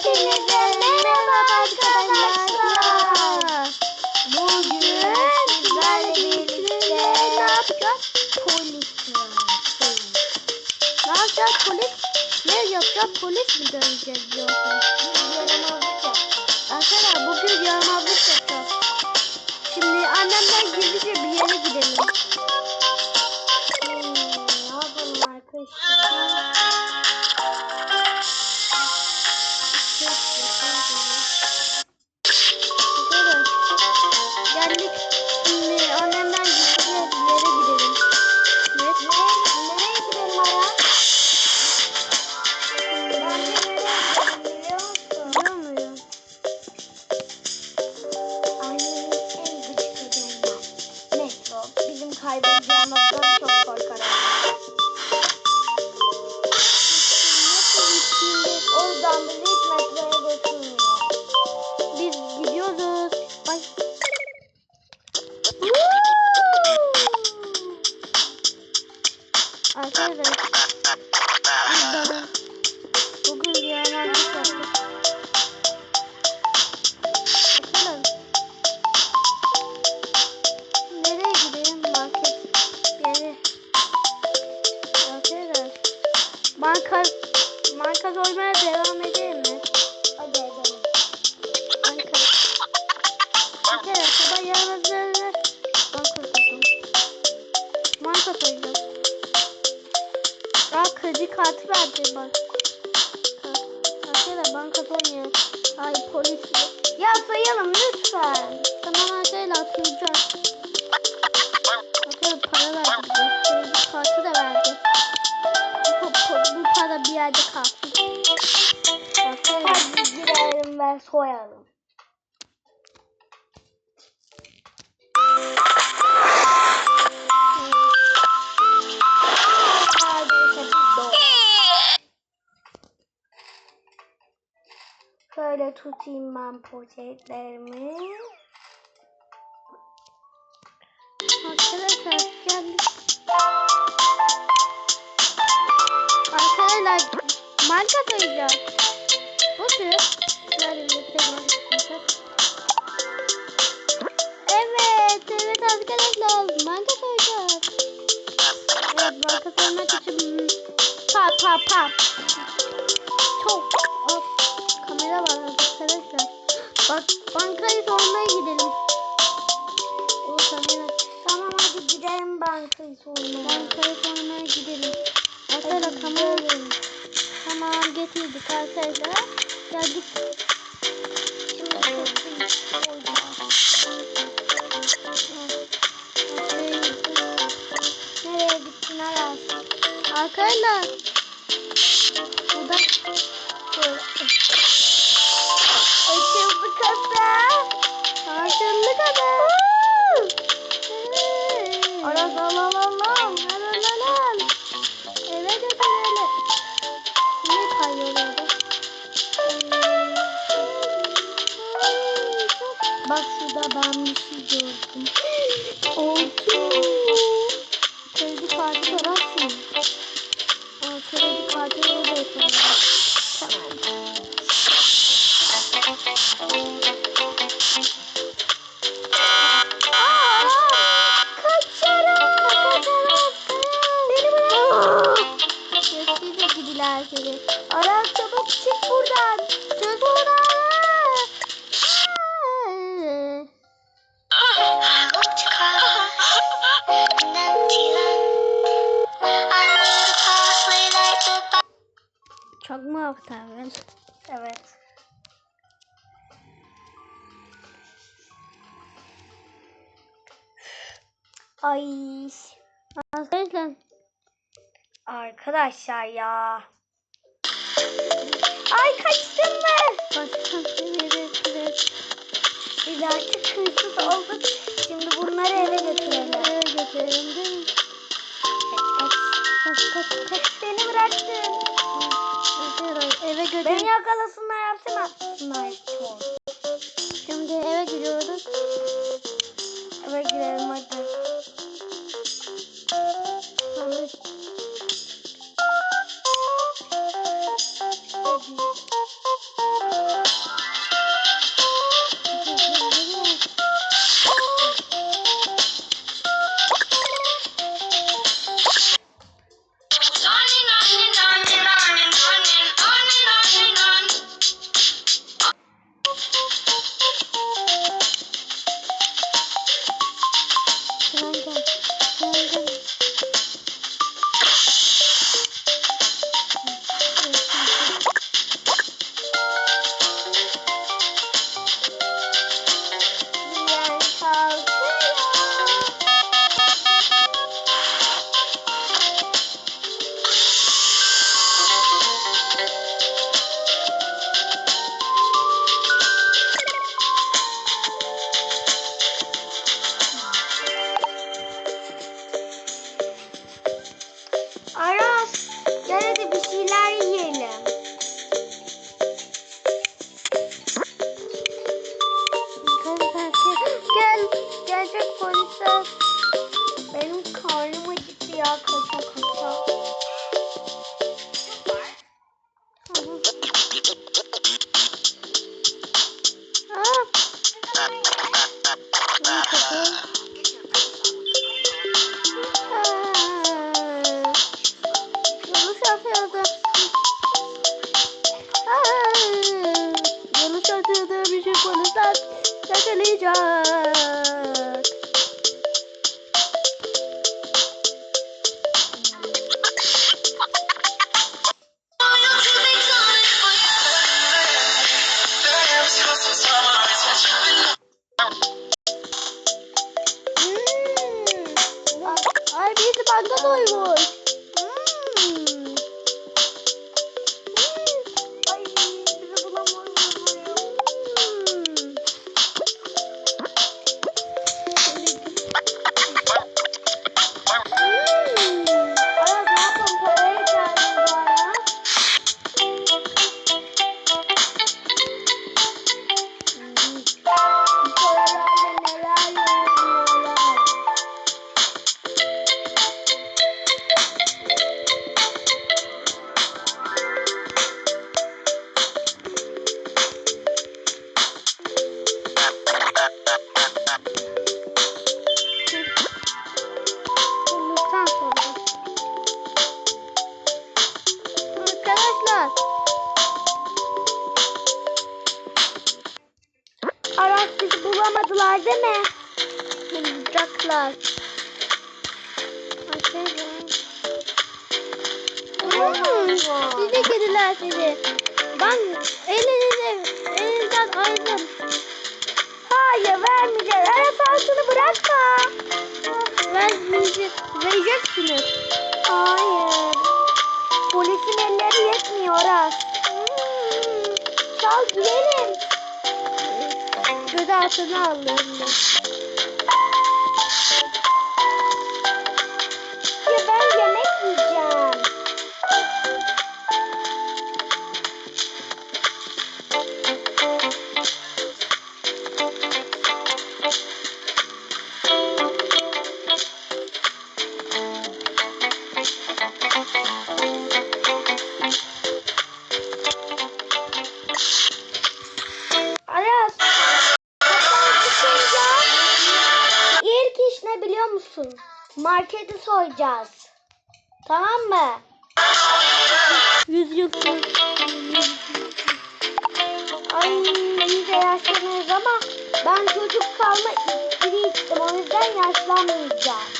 Hepinize merhaba arkadaşlar. Bugün sizlerle birlikte ne yapacağız? Polis yapacağız. Ne yapacağız polis? Ne yapacağız? Polis mi döneceğiz yoksa? Arkadaşlar bugün yaramazlık yapacağız. Şimdi annemden gizlice bir yere gidelim. Arkadaşlar bana bugün yaramazlık yaptık. Bakalım. Nereye gidelim? Market yere. Arkadaşlar banka banka soymaya devam edelim mi? Hadi edelim. Kere sabah yaramazlarını banka soydum. Banka soyacağım. Aa kredi kartı verdi bak. Arkadaşlar banka soymuyor. Ay polis. Ya sayalım lütfen. Tamam arkadaşlar atlayacağız. Arkadaşlar para verdi bize. Kredi kartı da verdi. Bu, bu, bu para bir yerde kalsın. Hadi girelim ve soyalım. Şöyle tutayım ben poşetlerimi. Arkadaşlar geldik. Arkadaşlar marka koyacağız. Bu tür. Evet, evet arkadaşlar. Marka koyacağız. Evet, marka koymak için pap pap. Çok var arkadaşlar. Bak bankayı sormaya gidelim. O kamera. Tamam hadi gidelim bankayı sormaya. Bankayı sormaya gidelim. Arkadaşlar kamera verin. Tamam getirdik arkadaşlar. Geldik. Şimdi Nereye gittin Aras? Arkadaşlar. Burada. Açıldı kasa. Açıldı kasa. Aras al al al al. Al al al al. Eve götürelim. Ne kayıyor orada? Bak şurada ben bir şey gördüm. Oldu. Kredi kartı. Aa, kredi kartı da yapalım. Gidiler seni. Ara çabuk çık buradan. Çık buradan. Çok mu aktardın? Evet. Ay. Arkadaşlar. Arkadaşlar ya. Ay kaçtın mı? Kaçtım. Biz artık hırsız olduk. Şimdi bunları eve götürelim. Eve götürelim değil mi? Kaç, kaç, kaç, kaç. Beni bıraktın. Eve götürelim. Beni yakalasınlar yapsana. Sniper. Yanlış ortada bir şey konuşsak yakalayacağım. Sizi kediler sizi. Ben elinizi, elinizden aldım. Hayır vermeyeceğiz. Aras al şunu bırakma. Vermeyeceğiz. Vereceksiniz. Hayır. Polisin elleri yetmiyor Aras. Hmm, çal gidelim. Göz altına alırım ben. Ya ben Marketi soyacağız. Tamam mı? Yüz yıl Ay iyice yaşlanıyoruz ama ben çocuk kalma iksiri içtim. O yüzden yaşlanmayacağım.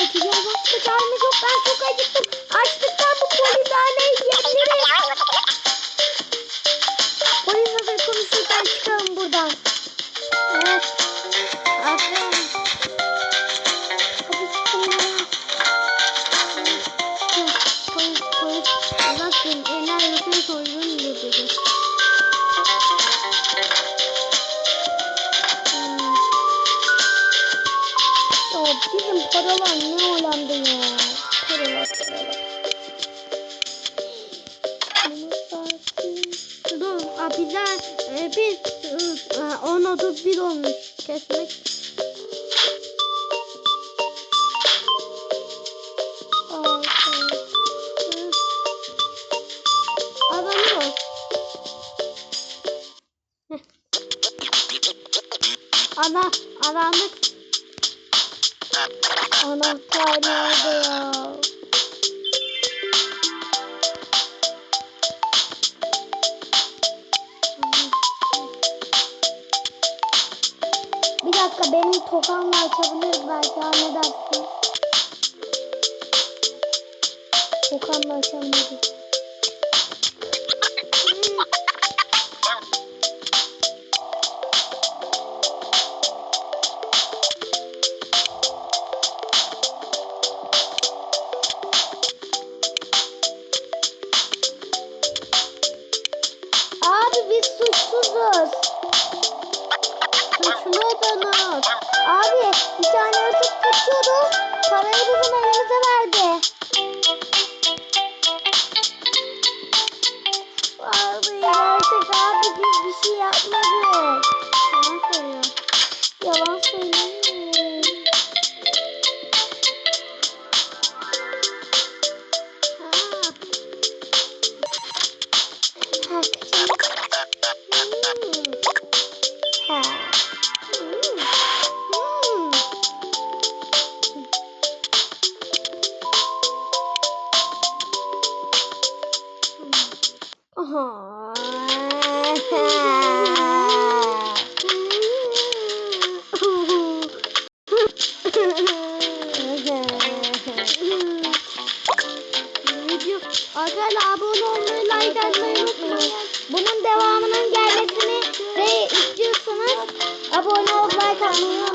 Kaçacağım. Başka çaremiz yok. Ben çok acıktım. Açlıktan bu polisaneyi yiyebilirim. Bizim paralar ne olandı ya? Paralar paralar. Dur, abiler e, bir e, on otuz bir olmuş kesmek. Ana, arandık. Anahtar nerede ya? Bir dakika benim tokamla açabiliriz belki ha ne dersin? Tokamla açabiliriz. Suçsuzuz. suçluydunuz. Abi bir tane hırsız kaçıyordu. Parayı bizim elimize verdi. Abi gerçek abi biz bir şey yapmadık. Yalan söylüyor. Yalan söylüyor. Arkadaşlar abone olmayı, like atmayı. Bunun devamının gelmesini ve istiyorsanız abone ol, like atmayı.